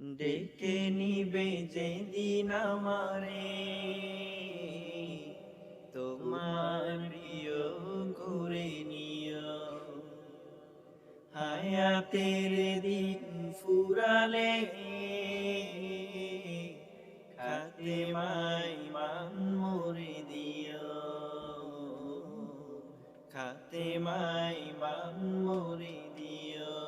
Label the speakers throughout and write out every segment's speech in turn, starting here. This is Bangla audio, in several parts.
Speaker 1: ডেকে নিবে যেদিন আমারে। তোমার প্রিয় করে নিও। হায়াতের দিন ফুরালে খাতে মাই মান মরে দিও। খাতে মাই মান মরে দিও।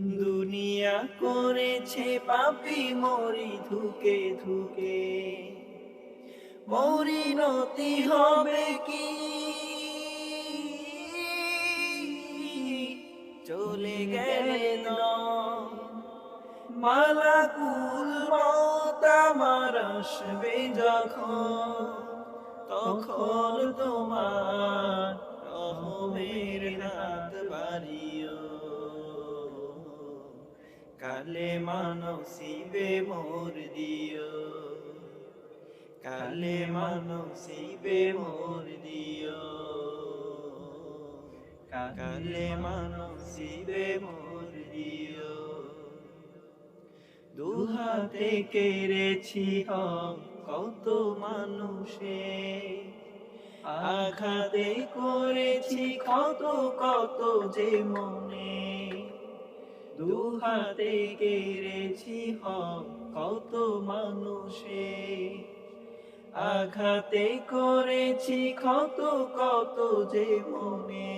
Speaker 1: দুনিয়া করেছে পাপি মরি ধুকে ধুকে। পরিণতি হবে কি? চলে গেলে মালাকুল মত আমার আসবে যখন, তখন তোমার রহমের হাত কালে মানসিবে মোর দিও কালে মানসিবে মোর দিও কালে মানসিবে মোর দিও দুহাতে কেড়েছি কত মানুষে। আঘাতে করেছি কত কত যে মনে। দুহাতে কেড়েছি হক, কত মানুষে। আঘাতে করেছি কত কত যে মনে।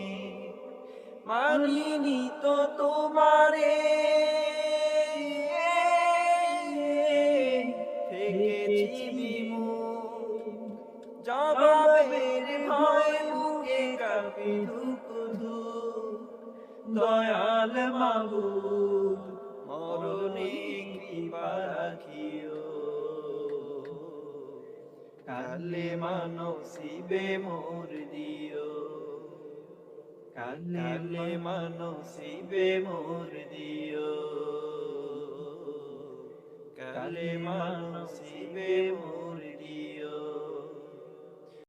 Speaker 1: মানিনি তো তোমারে। থেকেছি বিমুখ, জবাবের ভয় বুকে কাঁপি ধুকুধু দয়াল মাবুদ মরণে কৃপা রাখিও। কালে মানসিবে মোর দিও। কালে মানসিবে মোর দিও। কালে মানসিবে